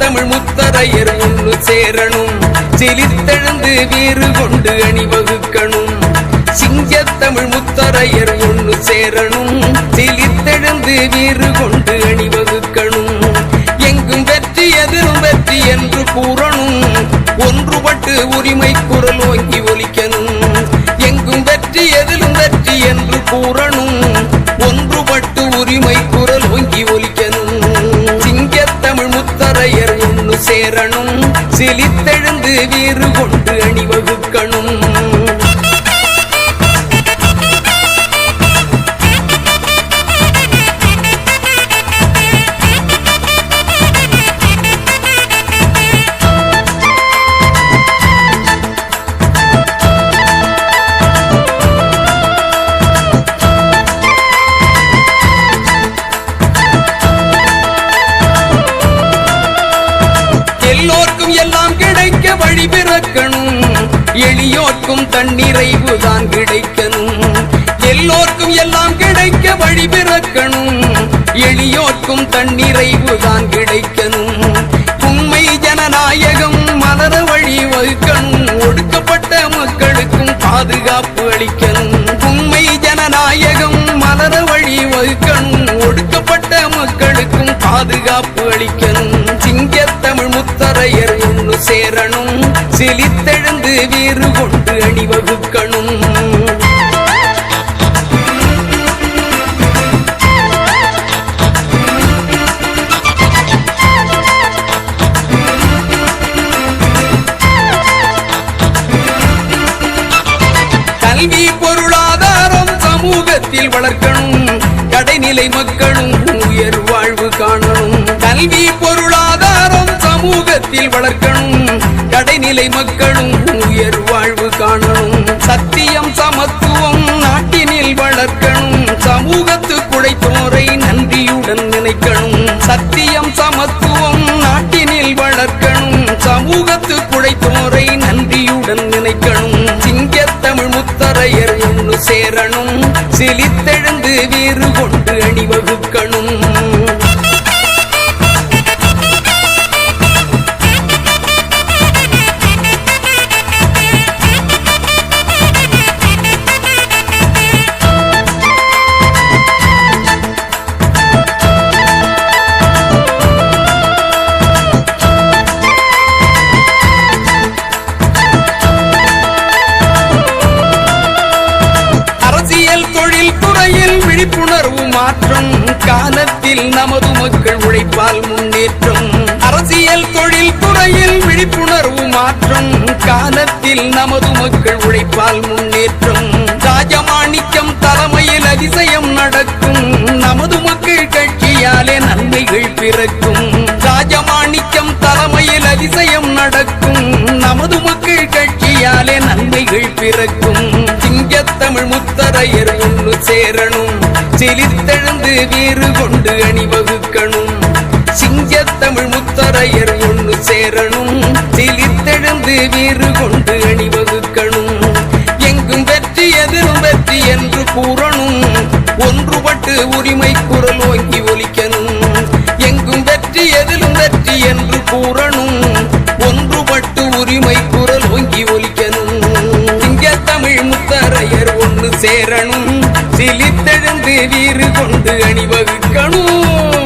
தமிழ் முத்தரையர் ஒன்று சேரணும். சிலித்தெழுந்து வீறு கொண்டு அணிவகுக்கணும் சிங்க தமிழ் முத்தரையர் ஒன்று சேரணும். சிலித்தெழுந்து வீறு கொண்டு அணிவகுக்கணும் எங்கும் வெற்றி எதிரும் வெற்றி என்று கூறணும். ஒன்றுபட்டு உரிமை குரல் சிலித்தெழுந்து வீறு கொண்டு அணிவகுக்கணும். கிடைக்க பிறக்கணும். எளியோர்க்கும் தன்னிறைவு தான் கிடைக்கணும். எல்லோர்க்கும் எல்லாம் கிடைக்க வழி பிறக்கணும். எளியோர்க்கும் தன்னிறைவு தான் கிடைக்கணும். உண்மை ஜனநாயகம் மலர வழி வகுக்கணும். ஒடுக்கப்பட்ட மக்களுக்கும் பாதுகாப்பு அளிக்கணும். உண்மை ஜனநாயகம் மலர வழி வகுக்கணும். ஒடுக்கப்பட்ட மக்களுக்கும் பாதுகாப்பு அளிக்கணும். சிங்கத்தமிழ் முத்தரையர் ஒன்று சேரணும். விழித்தெழுந்து வீறு கொண்டு அணிவகுக்கணும். கல்வி பொருளாதாரம் சமூகத்தில் வளர்க்கணும். கடைநிலை மக்களும் சமூகத்தில் வளர்க்கணும். கடைநிலை மக்களும் உயர் வாழ்வு காணணும். சத்தியம் சமத்துவம் நாட்டினில் வளர்க்கணும். சமூகத்து குடைத்தோரை நன்றியுடன் நினைக்கணும். சத்தியம் சமத்துவம் நாட்டினில் வளர்க்கணும். சமூகத்து குடைத்தோரை நன்றியுடன் நினைக்கணும். சிங்க தமிழ் முத்தரையர் ஒன்று சேரணும். சிலித்தெழுந்து வீறு கொண்டு அணிவகுக்கணும். விழிப்புணர்வு மாற்றம். காலத்தில் நமது மக்கள் உழைப்பால் முன்னேற்றம். அரசியல் தொழில் துறையில் விழிப்புணர்வு மாற்றம். காலத்தில் நமது மக்கள் உழைப்பால் முன்னேற்றம். ராஜமாணிக்கம் தலைமையில் அதிசயம் நடக்கும். நமது மக்கள் கட்சியாலே நன்மைகள் பிறக்கும். ராஜமாணிக்கம் தலைமையில் அதிசயம் நடக்கும். நமது மக்கள் கட்சியாலே நன்மைகள் பிறக்கும். சிங்கத்தமிழ் முத்தரையர் ஒன்று சேரணும். சிலித்தெழுந்து வீறு கொண்டு அணிவகுக்கணும். சிங்கத்தமிழ் முத்தரையர் ஒன்று சேரணும். சிலித்தெழுந்து வீறு கொண்டு அணிவகுக்கணும். எங்கும் வெற்றி எதிரும் வெற்றி என்று கூறணும். ஒன்றுபட்டு உரிமை குரல் ஓங்கி ஒலிக்கணும். எங்கும் வெற்றி எதிலும் வெற்றி என்று கூறணும். ஒன்றுபட்டு உரிமை குரல் ஓங்கி ஒலிக்கணும். சிங்கத்தமிழ் முத்தரையர் ஒன்று சேரணும். சிலித்தெழு சிலித்தெழுந்து வீறு கொண்டு அணிவகுக்கணும்